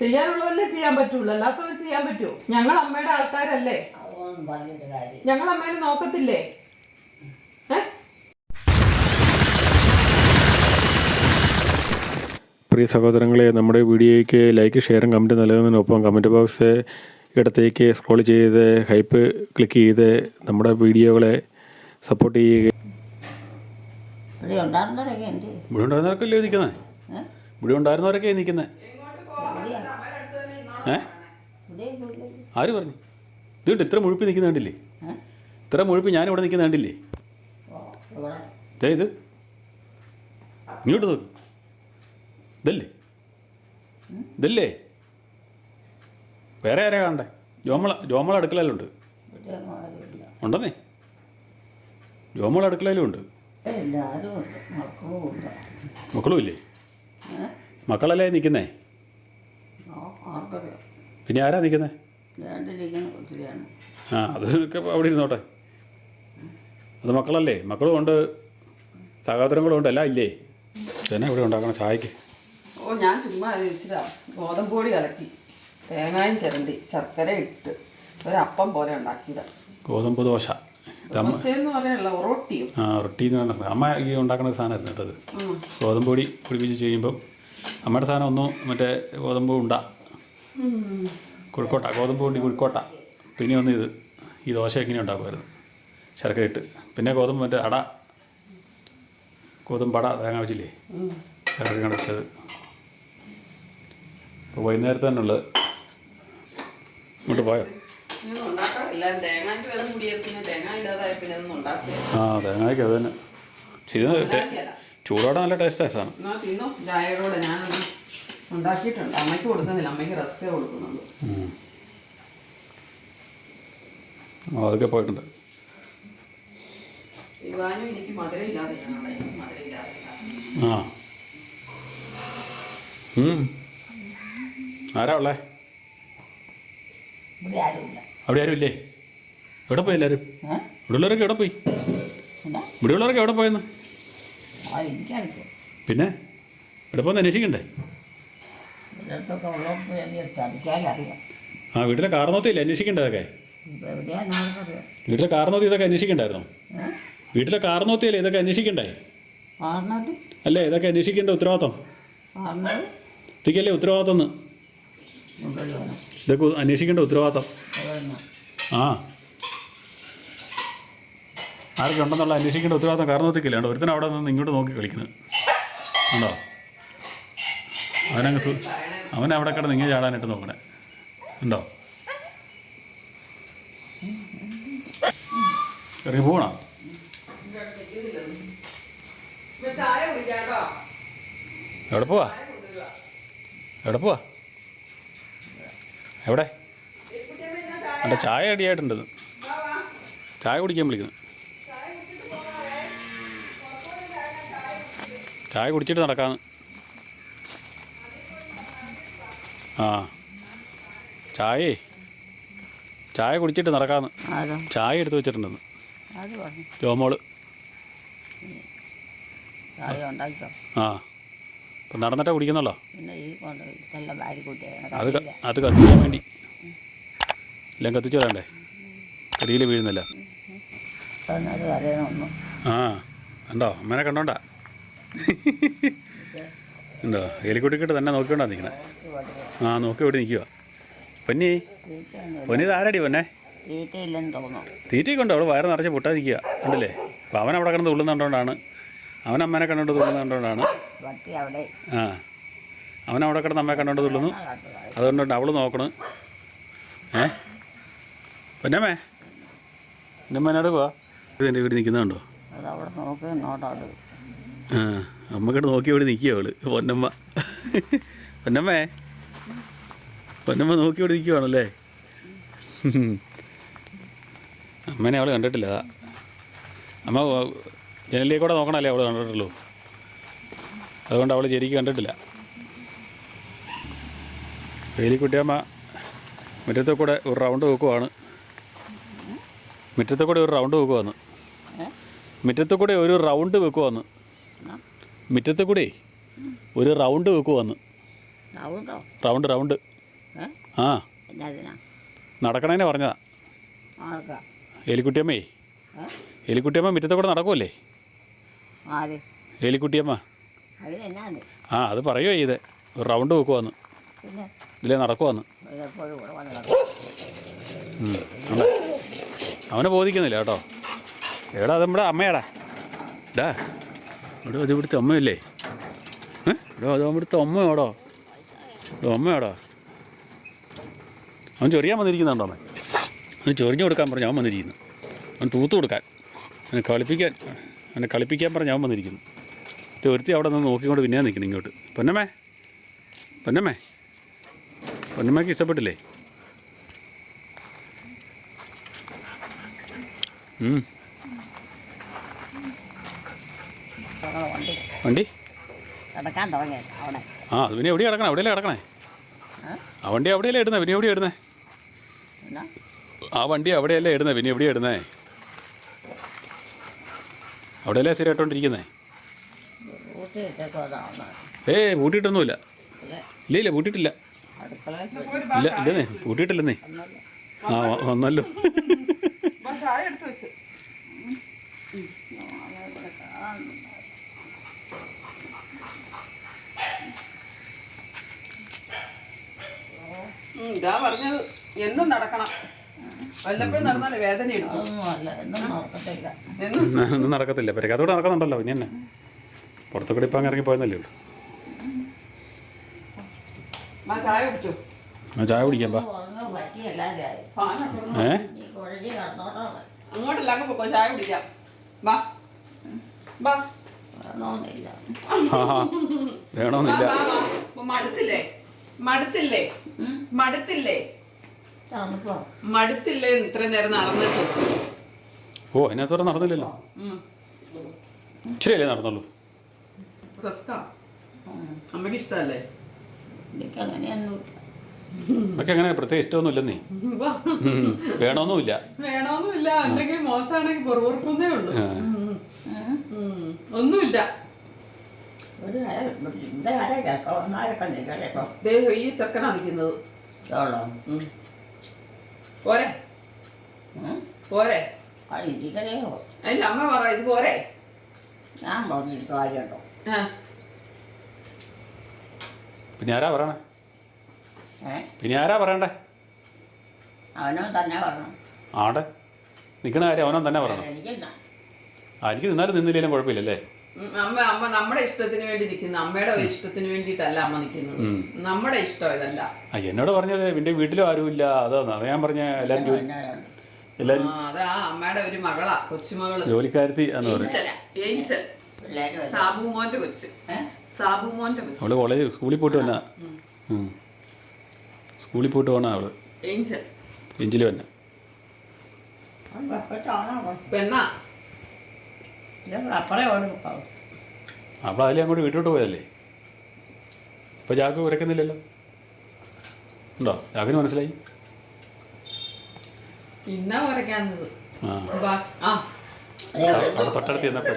ചെയ്യാനുള്ളതല്ലേ ചെയ്യാൻ പറ്റുള്ളൂ. അല്ലാത്തത് ചെയ്യാൻ പറ്റുമോ? ഞങ്ങൾ അമ്മയുടെ ആൾക്കാരല്ലേ? ഞങ്ങൾ അമ്മേനെ നോക്കത്തില്ലേ? പ്രിയ സഹോദരങ്ങളെ നമ്മുടെ വീഡിയോയ്ക്ക് ലൈക്ക് ഷെയറും കമന്റ് നൽകുന്നതിനൊപ്പം കമന്റ് ബോക്സ് ഇടത്തേക്ക് സ്ക്രോൾ ചെയ്ത് ഹൈപ്പ് ക്ലിക്ക് ചെയ്ത് നമ്മുടെ വീഡിയോകളെ സപ്പോർട്ട് ചെയ്യുക. ഇവിടെ ഉണ്ടായിരുന്നവരൊക്കെ നിൽക്കുന്നത്? ഇവിടെ ഉണ്ടായിരുന്നവരൊക്കെ നിൽക്കുന്നത് ഏ? ആര് പറഞ്ഞു? ഇതുണ്ട് ഇത്ര മുഴുപ്പി നിൽക്കുന്ന കണ്ടില്ലേ? ഇത്ര മുഴുപ്പി ഞാൻ ഇവിടെ നിൽക്കുന്ന കണ്ടില്ലേ? ദേ ഇത്. ഇങ്ങോട്ട് നോക്ക്. ഇതല്ലേ? ഇതല്ലേ? വേറെ ആരാ കാണണ്ടേ? ജോമള ജോമള അടുക്കളയിലുണ്ട് ഉണ്ടെന്നേ? ജോമള അടുക്കളയിലും ഉണ്ട്. മക്കളും ഇല്ലേ? മക്കളല്ലേ നിൽക്കുന്നേ? ആർക്കറിയാം. പിന്നെ ആരാ നിൽക്കുന്നത് ഒത്തിരിയാണ്. ആ അതൊക്കെ അവിടെ ഇരുന്നോട്ടെ. അത് മക്കളല്ലേ? മക്കളും ഉണ്ട്. സഹോദരങ്ങളും ഉണ്ട്. എല്ലാം ഇല്ലേ? തന്നെ ഇവിടെ ഉണ്ടാക്കണം? ചായക്ക്. ഓ ഞാൻ ചുമ്മാ ഇച്ചിരാ ഗോതമ്പൊടി കലക്കി. തേങ്ങായും ചിരണ്ടി ശർക്കര ഇട്ട് ഒരപ്പം പോലെ ഉണ്ടാക്കിയതാണ് ഗോതമ്പ് ദോശ. ഒറോട്ടിയും. ആ റൊട്ടി എന്ന് പറഞ്ഞത് അമ്മ ഈ ഉണ്ടാക്കുന്ന സാധനമായിരുന്നു കേട്ടത് ഗോതമ്പൊടി ഗോതമ്പ് പൊടി പൊടിപ്പിച്ച് ചെയ്യുമ്പം അമ്മയുടെ സാധനം ഒന്ന് മറ്റേ ഗോതമ്പ് ഉണ്ട. കുഴിക്കോട്ട ഗോതമ്പ് പൊടി കുഴിക്കോട്ട പിന്നെ ഒന്ന് ഇത് ഈ ദോശ എങ്ങനെ ഉണ്ടാക്കുമായിരുന്നു. ശർക്കര ഇട്ട് പിന്നെ ഗോതമ്പ് മറ്റേ അട. ഗോതമ്പട അട തേങ്ങ വെച്ചില്ലേ. ശർക്കര കടച്ചത് ഇപ്പോൾ വൈകുന്നേരത്തെ തന്നെ ഉള്ളത്. ഇങ്ങോട്ട് പോയോ? ആ തേങ്ങയ്ക്ക് അത് തന്നെ. ടേ- ചൂടോടെ നല്ല ടേസ്റ്റാണ് സാധനം. എന്നാ തിന്നോ. ചായയോടെ ഞാൻ ഉണ്ടാക്കിയിട്ടുണ്ട്. അമ്മയ്ക്ക് കൊടുക്കുന്നില്ല. അമ്മയ്ക്ക് കൊടുക്കുന്നുള്ളൂ അതൊക്കെ പോയിട്ടുണ്ട്. ആ. ആരാ ഉള്ളേ? അവിടെ ആരും ഇല്ലേ? എവിടെ പോയി എല്ലാവരും ഏ? ഇവിടെ ഉള്ളവരൊക്കെ എവിടെ പോയി? ഇവിടെ ഉള്ളവരൊക്കെ എവിടെ പോയെന്ന്? പിന്നെ? ഇവിടെ പോന്ന് അന്വേഷിക്കണ്ടേ? ആ വീട്ടിലെ കാർ അന്വേഷിക്കണ്ടേ അതൊക്കെ? ആർക്കറിയാം. വീട്ടിലെ കാർന്നോത്തി ഇതൊക്കെ അന്വേഷിക്കണ്ടായിരുന്നോ? വീട്ടിലെ വീട്ടിലെ കാർന്നോത്തിയല്ലേ ഇതൊക്കെ അന്വേഷിക്കണ്ടേ? അല്ലേ ഇതൊക്കെ അന്വേഷിക്കേണ്ട ഉത്തരവാദിത്തം ഇതൊക്കെയല്ലേ ഉത്തരവാദിത്തം ഇതൊക്കെ അന്വേഷിക്കേണ്ട ഉത്തരവാദിത്തം ആ. ആരൊക്കെ ഉണ്ടെന്നുള്ള അന്വേഷിക്കേണ്ട ഉത്തരവാദിത്തം കാരണത്തിക്കില്ല ഉണ്ട് ഒരുത്തൻ അവിടെ നിന്ന് ഇങ്ങോട്ട് നോക്കി കളിക്കുന്നത് ഉണ്ടോ അവനങ്ങ് അവൻ അവിടെ കിടന്ന് ഇങ്ങനെ ചാടാനായിട്ട് നോക്കണേ. ഉണ്ടോ ഇറങ്ങി പോകണോ എവിടെ പോവാ? എവിടെ പോവാ? എവിടെ? എന്റെ ചായ അടിയായിട്ടുണ്ടത് ചായ കുടിക്കാൻ വിളിക്കുന്നു. ചായ കുടിച്ചിട്ട് നടക്കാന്ന് ആ ചായ ചായ കുടിച്ചിട്ട് നടക്കാന്ന് ചായ എടുത്തു വെച്ചിട്ടുണ്ടെന്ന് ജോമോൾ ആ ഇപ്പം നടന്നിട്ടാ കുടിക്കുന്നല്ലോ അത് അത് കത്തിക്കാൻ വേണ്ടി എല്ലാം കത്തിച്ചു വരണ്ടേ കരിയിൽ വീഴുന്നില്ല ആ കണ്ടോ അമ്മേനെ കണ്ടോണ്ടാ ഉണ്ടോ എലിക്കുട്ടിക്കിട്ട് തന്നെ നോക്കിക്കൊണ്ടാ നിൽക്കണേ ആ നോക്കി ഇവിടെ നിൽക്കുക പൊന്നി പൊന്നി ഇതാരടി പൊന്നെ? തീറ്റയൊക്കെ ഉണ്ടോ അവൾ വയറ് നിറച്ച് പൊട്ടാ നിൽക്കുക ഉണ്ടല്ലേ അപ്പം അവൻ അവിടെ കിടന്ന് തുള്ളുന്നുണ്ടോണ്ടാണ് അവൻ അമ്മേനെ കണ്ടോണ്ട് തുള്ളുന്നുണ്ടോണ്ടാണ് ആ. അവൻ അവിടെ കിടന്ന് അമ്മയെ കണ്ടോണ്ട് തുള്ളുന്നു. അതുകൊണ്ടുണ്ട് അവൾ നോക്കണ്. ഏ? പൊന്നമ്മേ. എന്റെ അമ്മേനോട് പോവാ. ഇത് എന്റെ വീട് നിൽക്കുന്നുണ്ടോ അത് അവിടെ നോക്കി നോട്ടോട് ആ അമ്മക്കിട്ട് നോക്കി ഇവിടെ നിൽക്കുക അവൾ. പൊന്നമ്മ. പൊന്നമ്മേ. പൊന്നമ്മ നോക്കി ഇവിടെ നിൽക്കുവാണല്ലേ അമ്മേനെ അവൾ കണ്ടിട്ടില്ല. അമ്മ ജനലിലേക്ക് കൂടെ നോക്കണല്ലേ അവൾ കണ്ടിട്ടുള്ളൂ? അതുകൊണ്ട് അവൾ ശരിക്കും കണ്ടിട്ടില്ല. വേലിക്കുട്ടിയമ്മ മുറ്റത്തെ കൂടെ ഒരു റൗണ്ട് വെക്കുവാണ്. മുറ്റത്തെ കൂടെ ഒരു റൗണ്ട് വെക്കുവാന്ന്? മുറ്റത്തെ കൂടെ ഒരു റൗണ്ട് വെക്കുവാന്ന് മുറ്റത്തെ കൂടെ ഒരു റൗണ്ട് വെക്കുവാന്ന് റൗണ്ടോ? Round round. ആ. നടക്കണേനെ പറഞ്ഞതാ. എലിക്കുട്ടിയമ്മേ എലിക്കുട്ടിയമ്മ മുറ്റത്തെ കൂടെ നടക്കുമല്ലേ എലിക്കുട്ടിയമ്മ ആ അത് പറയുമോ ചെയ്ത്. ഒരു റൗണ്ട് വെക്കുവാന്ന് ഇതിലേ നടക്കുവാന്ന് വന്ന്. അവനെ ബോധിക്കുന്നില്ല കേട്ടോ. എടാ അത് നമ്മുടെ അമ്മയാടാ. ഡാ. ഇവിടെ അത് ഇവിടുത്തെ അമ്മയല്ലേ? എടോ അത് ഇവിടുത്തെ അമ്മയോടോ? ഇത് അമ്മയോടോ? അവൻ ചൊറിയാൻ വന്നിരിക്കുന്നുണ്ടോ അവൻ? അവന് ചൊറിഞ്ഞു കൊടുക്കാൻ പറഞ്ഞു അവൻ വന്നിരിക്കുന്നു. അവൻ തൂത്ത് കൊടുക്കാൻ. അവനെ കളിപ്പിക്കാൻ അവനെ കളിപ്പിക്കാൻ പറഞ്ഞു അവൻ വന്നിരിക്കുന്നു. ഒരുത്തി അവിടെ നിന്ന് നോക്കിക്കൊണ്ട് പിന്നെ നിൽക്കുന്നു ഇങ്ങോട്ട്. പൊന്നമ്മേ പൊന്നമ്മേ പൊന്നമ്മയ്ക്ക് ഇഷ്ടപ്പെട്ടില്ലേ ഉം. ഞങ്ങൾ വണ്ടി? വണ്ടി? കിടക്കാൻ തുടങ്ങിയത് അവിടെ. ആ അത് പിന്നെ എവിടെ കിടക്കണേ? എവിടെയല്ലേ കിടക്കണേ? ആ? വണ്ടി അവിടെയല്ലേ ഇടുന്നത് പിന്നെ എവിടെയാ ഇടുന്നത് ആ വണ്ടി അവിടെയല്ലേ ഇടുന്നത് പിന്നെ എവിടെയാ ഇടുന്നേ? അവിടെയല്ലേ സ്ഥിരമായിട്ടോണ്ടിരിക്കുന്നേ? ഇട്ടോണ്ടിരിക്കുന്നേ ഏയ് പൂട്ടിയിട്ടൊന്നുമില്ല ഇല്ല ഇല്ല പൂട്ടിയിട്ടില്ല ഇല്ല ഇല്ലെന്നേ പൂട്ടിയിട്ടില്ലെന്നേ ആ വന്നല്ലോ വാ, ചായ എടുത്ത് വെച്ച് ഉം, ഇതാ പറഞ്ഞത് എന്നും നടക്കണം വല്ലപ്പോഴും നടന്നാലേ വേദന എടുക്കും. അതൊന്നും അല്ല എന്നും നോക്കത്തില്ല എന്നും ഒന്നും നടക്കത്തില്ല. പെരക്കത്തോടെ നടക്കുന്നുണ്ടല്ലോ ഇനി തന്നെ പുറത്തുകൂടി ഇപ്പം ഇറങ്ങി പോയെന്നല്ലേ ഉള്ളൂ. വാ, ചായ കുടിച്ചു? ആ ചായ കുടിക്കാം പാ ഉറങ്ങാൻ പറ്റിയല്ലാതെ ആയി ഫാനൊക്കെ ഒന്ന് ഏ? നീ കുഴഞ്ഞ് കിടന്നോട്ടോ അങ്ങോട്ടല്ല അങ്ങ് പൊക്കോ ചായ കുടിക്കാം. ബാ ബാ ആ ആ വേണമെന്നില്ല മടുത്തില്ലേ? മടുത്തില്ലേ? മടുത്തില്ലേ? മടുത്തില്ലേ? ഇത്രയും നേരം നടന്നിട്ട്. ഓ അതിനകത്തോടെ നടന്നില്ലല്ലോ. ഇച്ചിരിയല്ലേ നടന്നുള്ളൂ? അമ്മയ്ക്ക് ഇഷ്ടല്ലേ അതൊക്കെ അങ്ങനെ പ്രത്യേക ഇഷ്ടമൊന്നുമില്ലെന്നേ. വേണമെന്നുമില്ല. വേണമെന്നുമില്ല. എന്തെങ്കിലും മോശമാണെങ്കിൽ പുറവുറപ്പൊന്നേ ഉള്ളൂ. ഒന്നുമില്ല. ഈ ചെക്കനാ നിൽക്കുന്നത്. പോരെ. പോരെ. അത് അല്ല അതിന്റെ അമ്മ പറ ഇത് പോരെ. ഞാൻ പറഞ്ഞിട്ട് കാര്യമുണ്ടോ. പിന്നെ ആരാ പറയണേ? പിന്നെ ആരാ പറയണ്ടേ? അവനോ തന്നെ പറഞ്ഞു ആടെ? നിൽക്കണ കാര്യം അവനോ തന്നെ പറയണം. ആയിരിക്കും ആ എനിക്ക് നിന്നാലും നിന്നില്ലേലും കുഴപ്പമില്ലല്ലേ? അമ്മ അമ്മ നമ്മുടെ ഇഷ്ടത്തിന് വേണ്ടി നിൽക്കുന്നു. അമ്മയുടെ ഒരു ഇഷ്ടത്തിന് വേണ്ടിയിട്ടല്ല അമ്മ നിൽക്കുന്നത്. നമ്മുടെ ഇഷ്ടം ഇതല്ല. ആ എന്നോട് പറഞ്ഞത് എന്റെ വീട്ടിലും ആരുമില്ല. അതാണ് അത് ഞാൻ പറഞ്ഞ എല്ലാവരും ജോലി എല്ലാവരും ആ, അതാ അമ്മയുടെ ഒരു മകളാ കൊച്ചുമകൾ. ജോലിക്കാരത്തി എന്ന് പറയും. Angel Angel. പിള്ളേര് വരും. സാബു മോന്റെ കൊച്ച്. സാബു മോന്റെ കൊച്ച്. അവൾ കോളേജ് സ്കൂളിൽ പോയിട്ട് വന്നാ. ഉം. സ്കൂളിൽ പോയിട്ട് പോണ അവൾ. ഏഞ്ചൽ. എഞ്ചിൽ വന്നെ. അത് വെപ്പറ്റാണോ പെണ്ണാ. അപ്പറേ അപ്പോൾ അതിലേ അങ്ങോട്ട് വീട്ടിലോട്ട് പോയതല്ലേ? അപ്പോൾ ചാക്ക് ഉരക്കുന്നില്ലല്ലോ? ഉണ്ടോ? ചാക്കിന് മനസ്സിലായി? അവിടെ തൊട്ടടുത്ത് ചെന്നപ്പോൾ.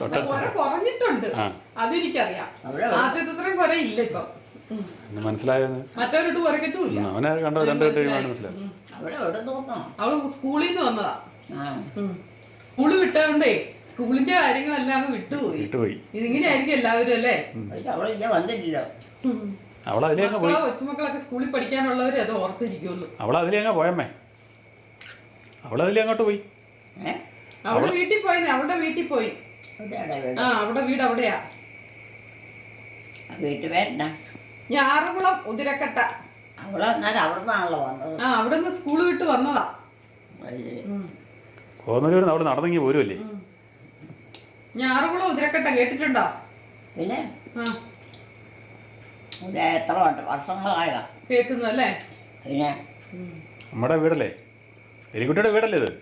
തൊട്ടടുത്ത്. കുറെ കുറഞ്ഞിട്ടുണ്ട്. ആ. അതെനിക്കറിയാം. അവിടെ ആദ്യത്തെ കുറെ ഇല്ല ഇപ്പൊ. മനസ്സിലായെന്ന്? അവനെ കണ്ടോ രണ്ട് കഴിയുമ്പോൾ അവൾ സ്കൂളിൽ നിന്ന് വന്നതാ. സ്കൂൾ വിട്ടതുകൊണ്ടേ സ്കൂളിന്റെ കാര്യങ്ങളെല്ലാം വിട്ടുപോയി. വിട്ടുപോയി. ഇതിങ്ങനെ ആയിരിക്കും എല്ലാവരും അല്ലേ? വന്നിട്ടില്ലോ. അവൾ അതിലേ അങ്ങ് പോയി. മക്കളോ കൊച്ചുമക്കളൊക്കെ സ്കൂളിൽ പഠിക്കാനുള്ളവരെ അത് ഓർത്തിരിക്കുള്ളൂ. അവൾ അതിലേ അങ്ങ് പോയമ്മേ. അവൾ അതിലേ അങ്ങോട്ട് പോയി. ഏ? വീട്ടിൽ പോയി അവളുടെ വീട്ടിൽ പോയി. ആ അവിടെ വീട് അവിടെയാ. വീട്ടുപേരെന്നാ ഞാറുകുളം ഉതിരക്കട്ട. വന്നത്. ആ അവിടെ നിന്ന് സ്കൂൾ വിട്ട് വന്നതാ. കോന്നൂര് അവിടെ നടന്നെങ്കിൽ പോരുമല്ലേ ഞാറുകുളം ഉതിരക്കട്ട കേട്ടിട്ടുണ്ടോ? പിന്നെ? ആ. ഇത് എത്ര വട്ട- കേൾക്കുന്നു അല്ലേ? പിന്നെ? നമ്മുടെ വീടല്ലേ? എലിക്കുട്ടിയുടെ വീടല്ലേ ഇത്?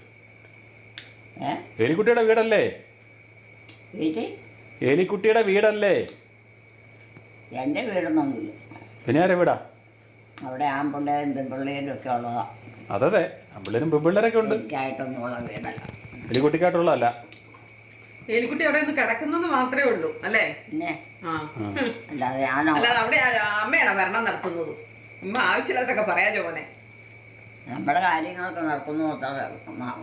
ഏ? എലിക്കുട്ടിയുടെ വീടല്ലേ? എലിക്കുട്ടിയുടെ വീടല്ലേ? എന്റെ വീടൊന്നുമില്ല പിന്നെ ആരെ വീടാ? അവിടെ ആൺപിള്ളേരും പെൺപിള്ളേരും ഒക്കെ ഉള്ളതാ. അതെ അതെ ആമ്പിള്ളേരും പെൺപിള്ളേരൊക്കെ ഉണ്ട്. വീടല്ല. എലിക്കുട്ടിക്കായിട്ടുള്ളതല്ല. എലിക്കുട്ടി അവിടെ ഒന്ന് കിടക്കുന്നെന്ന് മാത്രമേ ഉള്ളൂ അല്ലേ? പിന്നെ? ആ. അല്ലാതെ ഞാനോ അല്ലാതെ അവിടെ അമ്മയാണ് അമ്മയാണോ ഭരണം നടത്തുന്നത്? അമ്മ ആവശ്യമില്ലാത്തൊക്കെ പറയാ ജോനെ നമ്മുടെ കാര്യങ്ങളൊക്കെ നടക്കുന്നു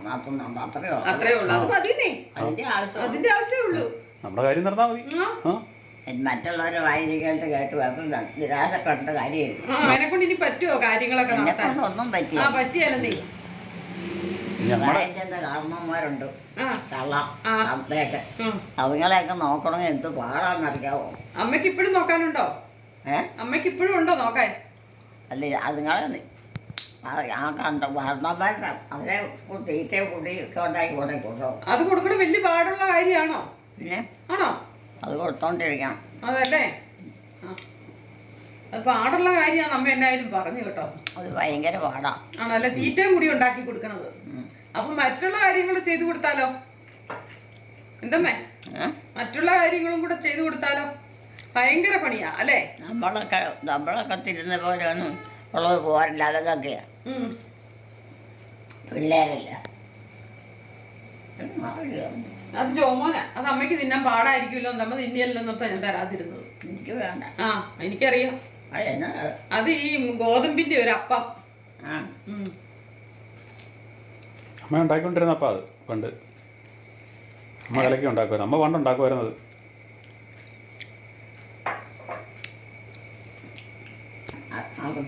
നടത്തുന്നുണ്ട് അത്രയോ അത്രേ ഉള്ളൂ. അത് മതിന്നേ അതിന്റെ ആവശ്യം അതിന്റെ ആവശ്യമേ ഉള്ളൂ. നമ്മുടെ കാര്യം നടന്നാൽ മതി. ആ. ആ. മറ്റുള്ളവരെ വായിരിക്കേണ്ട കേട്ട് വെറും നിരാശപ്പെടേണ്ട കാര്യമില്ല. ആ, അവനെ കൊണ്ട് ഇനി പറ്റുമോ കാര്യങ്ങളൊക്കെ എന്നെ നടത്താൻ? കൊണ്ട് ഒന്നും ആ പറ്റിയ പറ്റിയല്ലെന്നേ കള്ള ആ. കള്ളയൊക്കെ ഉം. അതുങ്ങളെയൊക്കെ നോക്കണമെങ്കിൽ എന്ത് പാടാന്നറിയാവോ അമ്മയ്ക്ക് ഇപ്പോഴും നോക്കാനുണ്ടോ? ഏ? അമ്മയ്ക്ക് ഇപ്പോഴും ഉണ്ടോ നോക്കാൻ? അല്ല അതുങ്ങളെ ആ കണ്ട ഭരണന്മാരുടെ അവരെ തീറ്റ കുടി ഒക്കെ ഉണ്ടാക്കി കൊണ്ടേ കൊണ്ടുപോകും. അത് കൊടുക്കണ വലിയ പാടുള്ള കാര്യമാണോ? പിന്നെ? ആണോ? അത് കൊടുത്തോണ്ടിരിക്കണം. അതല്ലേ? ആ. അത് പാടുള്ള കാര്യമാണ് അമ്മ എന്നായാലും പറഞ്ഞു കേട്ടോ. അത് ഭയങ്കര പാടാ. ആണല്ലേ തീറ്റയും കൂടി ഉണ്ടാക്കി കൊടുക്കണത്. അപ്പൊ മറ്റുള്ള കാര്യങ്ങൾ ചെയ്തു കൊടുത്താലോ? എന്തമ്മേ? മറ്റുള്ള കാര്യങ്ങളും കൂടെ ചെയ്തു കൊടുത്താലോ? ഭയങ്കര പണിയാ അല്ലേ? നമ്മളൊക്കെ നമ്മളൊക്കെ തിരുന്ന പോലെ ഒന്നും ഉള്ളത് പോരില്ല അതൊക്കെയാ പിള്ളേരല്ല? അത് ജോമോന. അത് അമ്മയ്ക്ക് തിന്നാൻ പാടായിരിക്കുമല്ലോ നമ്മ തിന്നിയല്ലെന്നൊക്കെ ഞാൻ തരാതിരുന്നത്. എനിക്ക് വേണ്ട. ആ എനിക്കറിയാം. അത് ഈ ഗോതമ്പിന്റെ ഒരു അപ്പം. ആ. ഉം. ഉണ്ടാക്കിക്കൊണ്ടിരുന്ന അപ്പം അത് പണ്ട്. അമ്മ കലക്കി ഉണ്ടാക്കുമായിരുന്നു അമ്മ പണ്ട് ഉണ്ടാക്കുമായിരുന്നത്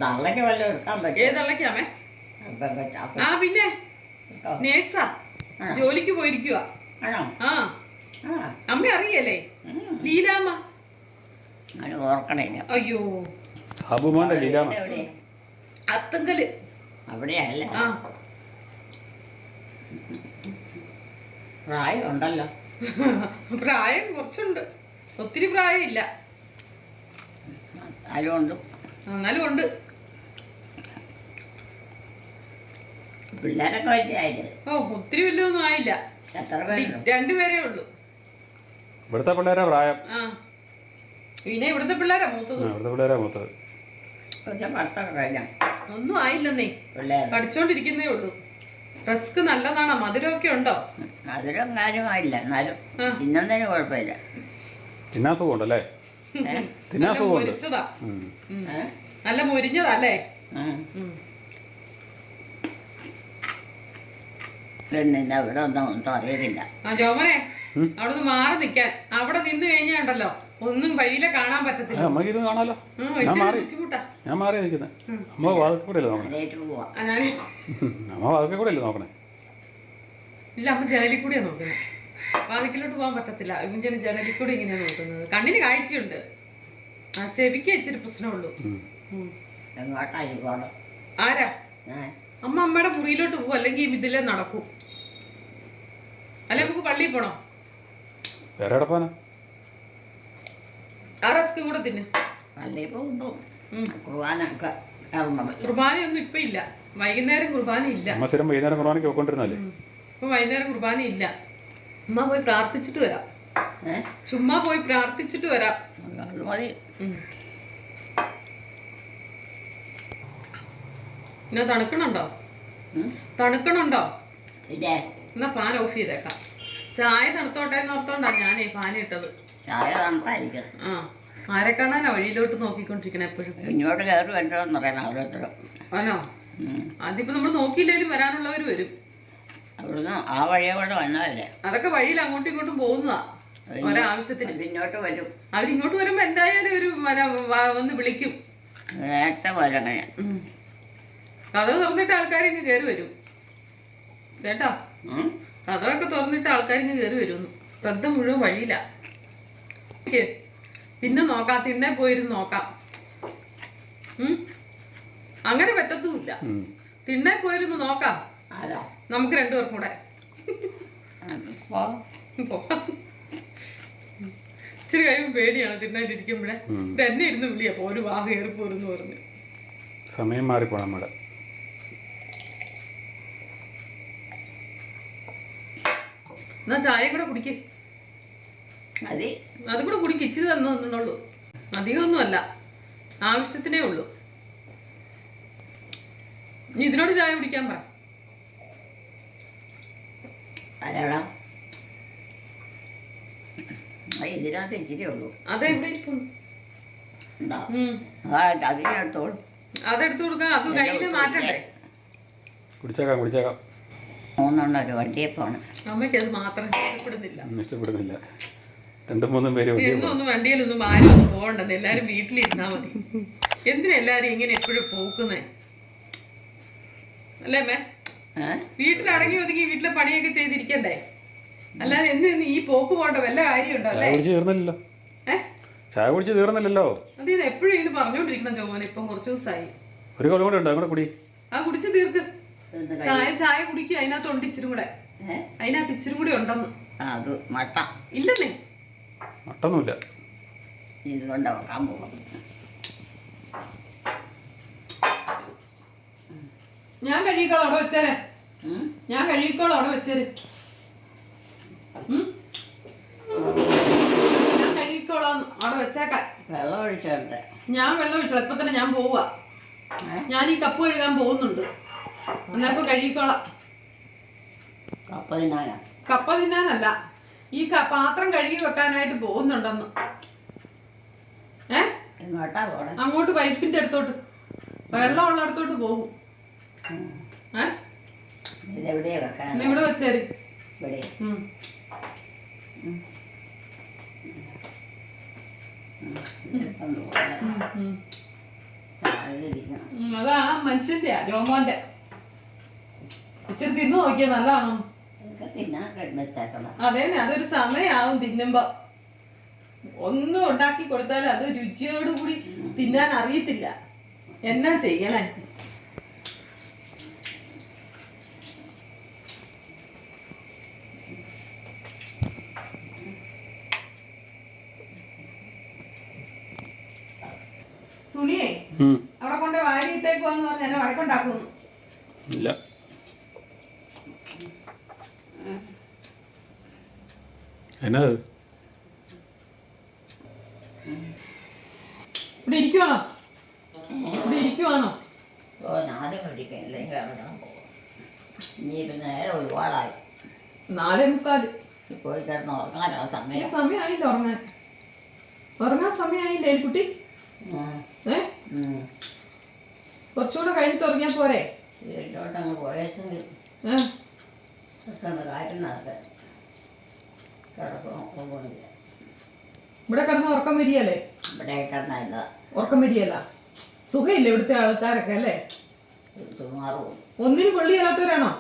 തള്ളയ്ക്ക് എടുക്കാൻ പറ്റും ഏതള്ളക്കാമേ. ആ പിന്നെ നേഴ്സാ. ജോലിക്ക് പോയിരിക്കുക ആണോ? ആ. അമ്മ അറിയല്ലേ. ലീലാമ്മ. ഓർക്കണേ അയ്യോ. സാബുമോന്റെ ലീലാമ എവിടെയാ? അത്തങ്കൽ. അവിടെയല്ല ആ. പ്രായം ഉണ്ടല്ലോ പ്രായം കുറച്ചുണ്ട്. ഒത്തിരി പ്രായമില്ല. അതുകൊണ്ട് എന്നാലും ഉണ്ട്. പിള്ളേരൊക്കെ വലിയായില്ലേ ഓ ഒത്തിരി വലുതൊന്നും ആയില്ല. എത്ര പേരുണ്ട്? രണ്ടുപേരേ ഉള്ളൂ. ഇവിടുത്തെ പിള്ളേരാ പ്രായം? ആ. പിന്നെ ഇവിടുത്തെ പിള്ളേരാ മൂത്തത്. ഇവിടുത്തെ പിള്ളേരെ മൂത്തത്. ഒന്നും ആയില്ലെന്നേ. പിള്ളേർ പഠിച്ചോണ്ടിരിക്കുന്നേ ഉള്ളൂ. റസ്ക് നല്ലതാണോ? മധുരമൊക്കെ ഉണ്ടോ? മധുരം കാര്യമായില്ല. എന്നാലും. തിന്നുന്നതിന് കുഴപ്പമില്ല. തിന്നാൻ സുഖമുണ്ടല്ലേ? തിന്നാൻ നല്ല സുഖമുണ്ട്. നല്ല മൊരിഞ്ഞതാ അല്ലേ. പിന്നെ ഇവിടെ ഒന്നും ഒന്നും അറിയത്തില്ല ആ ജോമനെ അവിടുന്ന് മാറി നിക്കാൻ. അവിടെ നിന്ന് കഴിഞ്ഞാണ്ടല്ലോ ഒന്നും വഴിയിലെ കാണാൻ പറ്റത്തില്ല. ഇത് കാണാലോ. ഞാൻ മാറി. ഞാൻ മാറി നിൽക്കുന്നത് അമ്മ വാതൊക്കെ കൂടെ അല്ലേ നോക്കണേ? അമ്മ വാതൊക്കെ കൂടെ അല്ലേ നോക്കണേ? ഇല്ല അമ്മ ജനലിൽ കൂടിയാ നോക്കുന്നത്. വാതിക്കലോട്ട് പോകാൻ പറ്റത്തില്ല. ഇവൻ ജനലിൽ കൂടി ഇങ്ങനെയാ നോക്കുന്നത്. കണ്ണിന് കാഴ്ചയുണ്ട്. ആ ചെവിക്ക് ഇച്ചിരി പ്രശ്നമുള്ളൂ. ആരാ? അമ്മ അമ്മയുടെ മുറിയിലോട്ട് പോകും അല്ലെങ്കിൽ ഇതിലേ നടക്കും. അല്ലെ നമുക്ക് പള്ളിയിൽ പോണോ? വേറെ ആ റസ്കും കൂടെ തിന്ന്. കുർബാനൊക്കെ കുർബാനയൊന്നും ഇപ്പൊ ഇല്ല. വൈകുന്നേരം കുർബാന ഇല്ല. അമ്മ സ്ഥിരം വൈകുന്നേരം കുർബാനയ്ക്ക് പോയിക്കൊണ്ടിരുന്നല്ലേ ഉം. വൈകുന്നേരം കുർബാന ഇല്ല. അമ്മ പോയി പ്രാർത്ഥിച്ചിട്ട് വരാം. ചുമ്മാ പോയി പ്രാർത്ഥിച്ചിട്ട് വരാം. മതി. പിന്നെ തണുക്കണുണ്ടോ? തണുക്കണുണ്ടോ? ഇല്ലേ എന്നാ പാൻ ഓഫ് ചെയ്തേക്കാം. ചായ തണുത്തോട്ടെ എന്ന് ഓർത്തോണ്ടാ ഞാനേ പാൻ ഇട്ടത്. ചായ ആ ആരെ കാണാനാ വഴിയിലോട്ട് നോക്കിക്കൊണ്ടിരിക്കണ എപ്പോഴും? ഇങ്ങോട്ട് കയറി വരണമെന്ന് പറയണം ഓരോരുത്തരും. ആണോ. അതിപ്പോ നമ്മൾ നോക്കിയില്ലേലും വരാനുള്ളവർ വരും. അവിടുന്ന് ആ വഴിയെ കൂടെ വന്നതല്ലേ? അതൊക്കെ വഴിയിൽ അങ്ങോട്ടും ഇങ്ങോട്ടും പോകുന്നതാ. ഒരാവശ്യത്തിന്. പിന്നോട്ട് വരും. അവരിങ്ങോട്ട് വരുമ്പോ എന്തായാലും ഒരു വന്ന് വിളിക്കും. നേരത്തെ വരണേ കഥ തുറന്നിട്ട് ആൾക്കാരിങ്ങ് കയറി വരും. കേട്ടോ? കഥവൊക്കെ തുറന്നിട്ട് ആൾക്കാരിങ്ങ് കയറി വരുന്നു. ശ്രദ്ധ മുഴുവൻ വഴിയില്ല. പിന്നെ നോക്കാം. തിന്നെ പോയിരുന്ന് നോക്കാം? അങ്ങനെ പറ്റത്തുമില്ല. തിണ്ണെ പോയിരുന്ന് നോക്കാം. നമുക്ക് രണ്ടുപേർക്കും കൂടെ. ഇച്ചിരി കഴിയുമ്പോൾ പേടിയാണ് തിന്നായിട്ടിരിക്കുമ്പോഴേ തന്നെ ഇരുന്ന് വിളിയാ. പോരു വാ കയറി പോരെന്ന് പറഞ്ഞു. സമയം മാറിപ്പോണം നമ്മുടെ എന്നാ ചായ കൂടെ കുടിക്ക്. അതെ അത് കൂടെ കുടിക്ക് ഇച്ചിരി തന്നു തന്നുള്ളൂ അധികമൊന്നുമല്ല. ആവശ്യത്തിനേ ഉള്ളൂ. നീ ഇതിനോട് ചായ കുടിക്കാൻ പറ. ആരാടാ? ഇതിനകത്ത് ഇച്ചിരി ഉള്ളൂ. അതെവിടെ അതെടുത്തു കൊടുക്കാം. അത് കയ്യിൽ മാറ്റണ്ടേ? കുടിച്ചേക്കാം കുടിച്ചേക്കാം. മൂന്നെണ്ണം ഒരു വണ്ടിയെ പോകണം അമ്മയ്ക്ക് അത് മാത്രം ഇഷ്ടപ്പെടുന്നില്ല. ഇഷ്ടപ്പെടുന്നില്ല. രണ്ടും മൂന്നും പേര് ഒന്നും വണ്ടിയിലൊന്നും ആരും ഒന്നും പോകണ്ടെന്ന് എല്ലാരും വീട്ടിലിരുന്നാ മതി. എന്തിനാ എല്ലാരും ഇങ്ങനെ എപ്പോഴും പോക്കുന്നേ? അല്ലേ വീട്ടിൽ അടങ്ങി ഒതുങ്ങി വീട്ടിലെ പണിയൊക്കെ ചെയ്തിരിക്കണ്ടേ? അല്ലാതെ എന്ന് ഈ പോക്ക് പോകണ്ട വല്ല കാര്യമുണ്ടോ ചായ അല്ലേ കുടിച്ച് തീർന്നില്ലല്ലോ. ചായ കുടിച്ച് തീർന്നില്ലല്ലോ. അതെ ഇത് എപ്പോഴും ഇതിന് പറഞ്ഞോണ്ടിരിക്കണം ജോമോൻ ഇപ്പം കുറച്ച് ദിവസമായി. ഒരു കൊല്ലം കൂടെ ഉണ്ട്? അങ്ങോട്ട് കുടി. ആ കുടിച്ച് തീർക്ക്. ഇത് ചായ ചായ കുടിക്കുക അതിനകത്ത് ഉണ്ട് ഇച്ചിരി കൂടെ? അതിനകത്ത് ഇച്ചിരി കൂടി ഉണ്ടെന്ന്. അത് മട്ട. ഇല്ലല്ലേ? മട്ടൊന്നുമില്ല. ഇതുകൊണ്ട് വെക്കാൻ പോകും ഞാൻ കഴുകിക്കോളാം അവിടെ വെച്ചേരെ. ഞാൻ കഴുകിക്കോളാം അവിടെ വെച്ചേരെ. ഞാൻ കഴിയിക്കോളാം അവിടെ വെച്ചേക്കാൻ വെള്ളം ഒഴിച്ചുണ്ട് ഞാൻ വെള്ളം ഒഴിച്ചോളാം. ഇപ്പൊ തന്നെ ഞാൻ പോവാ. ഞാൻ ഈ കപ്പ് കഴുകാൻ പോകുന്നുണ്ട്. എന്നപ്പോ കഴുകിക്കോളാം. കപ്പ തിന്നാനാ കപ്പ തിന്നാനല്ല ഈ പാത്രം കഴുകി വെക്കാനായിട്ട് പോകുന്നുണ്ടെന്ന്. ഏ? എങ്ങോട്ടാ പോണേ? അങ്ങോട്ട് പൈപ്പിന്റെ അടുത്തോട്ട്. വെള്ളം ഉള്ള അടുത്തോട്ട് പോകും. ഏ? ഇതെവിടെയാ വെക്കാൻ ഇവിടെ വെച്ചേര്. ഇവിടെ അതാണ് മനുഷ്യന്റെ രോമോന്റെ ഇച്ചിരി തിന്നു നോക്കിയ നല്ലതാണോ? തിന്നാൻ വെച്ചേക്കണം. അതേന്നെ അതൊരു സമയാവും തിന്നുമ്പോ. ഒന്നും ഉണ്ടാക്കി കൊടുത്താൽ അത് രുചിയോടുകൂടി തിന്നാൻ അറിയത്തില്ല. എന്നാ ചെയ്യണേ? തുണിയേ. അവിടെ കൊണ്ട് വാരിയിട്ടേക്കുവാന്ന് പറഞ്ഞാൽ വഴക്കുണ്ടാക്കുന്നു. ഇല്ല. എന്നത് ഇവിടെ ഇരിക്കുവാണോ? ഇവിടെ ഇരിക്കുവാണോ? ഓ നാല് പോകും നേരെ ഒരുപാടായി. നാലേ മുക്കാൽ. പോയി കിടന്ന് ഉറങ്ങാനോ ഈ സമയം സമയമായില്ല ഉറങ്ങാൻ? ഉറങ്ങാൻ സമയമായില്ല കുട്ടി? ഉം. ഏ? ഉം. കുറച്ചുകൂടെ കഴിഞ്ഞിട്ട് ഉറങ്ങിയാ പോരെ? വീട്ടിലോട്ട് അങ്ങ് ഏ? പെട്ടെന്ന് കാര്യം ഇവിടെ കിടന്ന് ഉറക്കം വരിയല്ലേ ഇവിടെ കിടന്നല്ല ഉറക്കം വരികയല്ല. സുഖമില്ല ഇവിടുത്തെ ആൾക്കാരൊക്കെ അല്ലേ? ഒന്നിനും ഒന്നിനും കൊള്ളിയല്ലാത്തവരാണോ?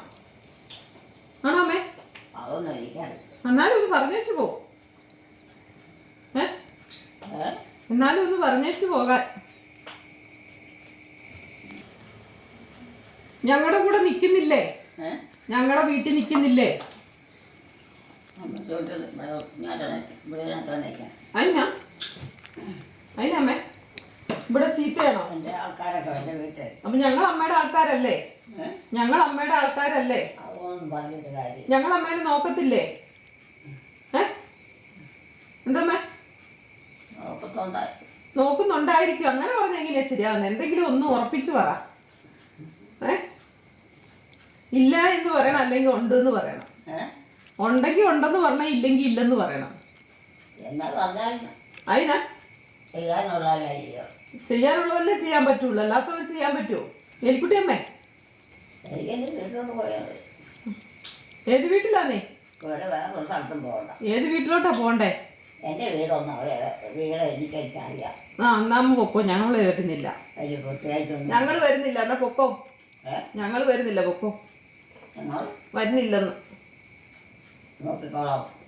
ആണോ അമ്മേ? എന്നാലും ഒന്ന് പറഞ്ഞേച്ചു പോ. എന്നാലും ഒന്ന് പറഞ്ഞേച്ചു പോകാൻ. ഞങ്ങളുടെ കൂടെ നിൽക്കുന്നില്ലേ? ഞങ്ങളുടെ വീട്ടിൽ നിൽക്കുന്നില്ലേ? അതിനാ അതിനമ്മേ ഇവിടെ ചീത്തയാണോ? എന്റെ ആൾക്കാരൊക്കെ എന്റെ വീട്ടിൽ. അപ്പൊ ഞങ്ങൾ അമ്മയുടെ ആൾക്കാരല്ലേ? ഞങ്ങൾ അമ്മയുടെ ആൾക്കാരല്ലേ? അതൊന്നും പറഞ്ഞിട്ട് കാര്യം ഞങ്ങൾ അമ്മേനെ നോക്കത്തില്ലേ? ഏ? എന്തമ്മേ? നോക്കത്തോണ്ടായി. നോക്കുന്നുണ്ടായിരിക്കും. അങ്ങനെ പറഞ്ഞെങ്കിലേ എങ്ങനെയാ ശരിയാവുന്നത് എന്തെങ്കിലും ഒന്ന് ഉറപ്പിച്ചു പറ. ഏ? ഇല്ല എന്ന് പറയണം അല്ലെങ്കിൽ ഉണ്ട് എന്ന് പറയണം. ഉണ്ടെങ്കിൽ ഉണ്ടെന്ന് പറഞ്ഞാൽ ഇല്ലെങ്കിൽ ഇല്ലെന്ന് പറയണം. എന്നാ പറഞ്ഞാൽ അതിനാ ചെയ്യാനുള്ളതല്ലേ ചെയ്യാൻ പറ്റുള്ളൂ. അല്ലാത്തവർ ചെയ്യാൻ പറ്റുമോ എലിക്കുട്ടി അമ്മേ? ഏത് വീട്ടിലാന്നേ വേറെ സ്ഥലത്തും പോകണ്ട ഏത് വീട്ടിലോട്ടാ പോണ്ടേ? എന്റെ വീടൊന്നും അവരെ- വീട് എനിക്ക് എനിക്കറിയാം ആ എന്നാ പൊക്കോ. ഞങ്ങൾ വരുന്നില്ല. ഞങ്ങൾ വരുന്നില്ല. എന്നാ പൊക്കോ. ഞങ്ങൾ വരുന്നില്ല പൊക്കോ. വരുന്നില്ലെന്ന്.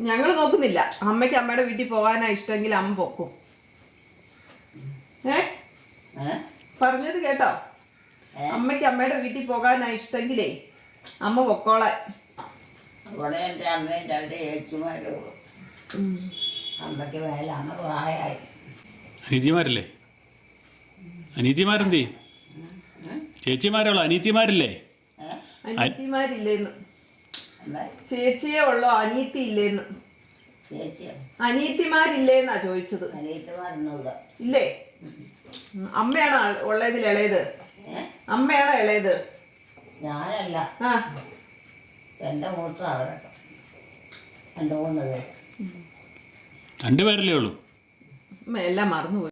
ഞങ്ങൾ നോക്കുന്നില്ല. അമ്മയ്ക്ക് അമ്മയുടെ വീട്ടിൽ പോകാനാ ഇഷ്ടമെങ്കിൽ അമ്മ പൊക്കും. ഏ? പറഞ്ഞത് കേട്ടോ? അമ്മയ്ക്ക് അമ്മയുടെ വീട്ടിൽ പോകാനാ ഇഷ്ടമെങ്കിലേ അമ്മ പൊക്കോളെ. അവിടെ എന്റെ അമ്മയും രണ്ട് ചേച്ചിമാരും ഉള്ളൂ. അമ്മയ്ക്ക് മേലെ അമ്മ പ്രായമായി. അനീതിമാരില്ലേ? അനീതിമാരെന്തേ? ചേച്ചിമാരുള്ള അനീതിമാരില്ലേ? അനീതിമാരില്ലേന്ന്. ചേച്ചിയെ ഉള്ളോ? അനീത്തി ഇല്ലേന്ന് അനീത്തിമാരില്ലേന്നാ ചോദിച്ചത്. ഇല്ലേ? അമ്മയാണ് ഉള്ളതിൽ ഇളയത്? അമ്മയാണോ ഇളയത്? ഞാനല്ല. ആ. എന്റെ മൂത്ത അവരൊക്കെ എന്റെ മൂന്ന് പേര്. രണ്ടുപേരല്ലേ ഉള്ളൂ. എല്ലാം മറന്നുപോയി.